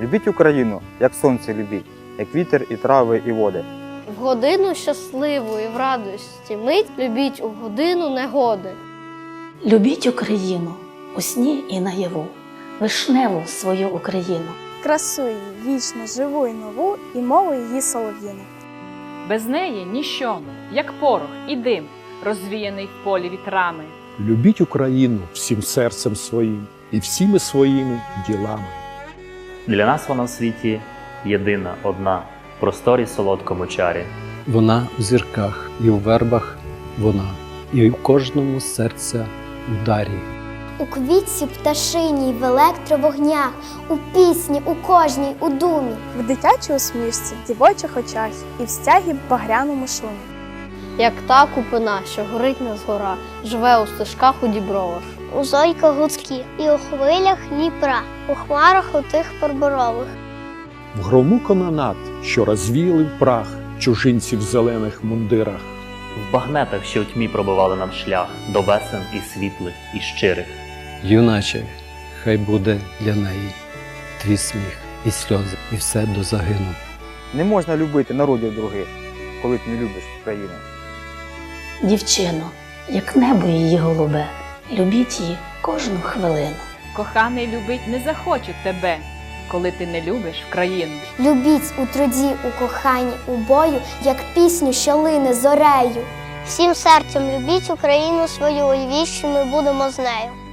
Любіть Україну, як сонце любіть, як вітер і трави і води. В годину щасливу і в радості мить любіть у годину негоди. Любіть Україну у сні і наяву, вишневу свою Україну. красу її вічно живу і нову, і мову її солов'їну. Без неї ніщо ми, як порох і дим, розвіяний в полі вітрами. Любіть Україну всім серцем своїм і всіми своїми ділами. Для нас вона в світі єдина, одна, в просторі солодкому чарі. Вона у зірках і у вербах вона, і в кожному серця ударі. У квітці пташиній, в електровогнях, у пісні, у кожній, у думі. В дитячій усмішці, в дівочих очах і в стягі багряному шумі. Як та купина, що горить на згора, живе у стежках у дібровах. У зойках гудських і у хвилях Дніпра, у хмарах у тих парборових. В грому канонат, що розвіяли в прах чужинців в зелених мундирах. В багнетах, що в тьмі пробивали нам шлях до весен і світлих, і щирих. Юначе, хай буде для неї твій сміх і сльози, і все до загину. Не можна любити народів других, коли ти не любиш Україну. Дівчино, як небо її голубе, любіть її кожну хвилину. Коханий любить не захоче тебе, коли ти не любиш в країну. Любіть у труді, у коханні, у бою, як пісню, що лине зорею. Всім серцем любіть Україну свою, і вічно ми будемо з нею.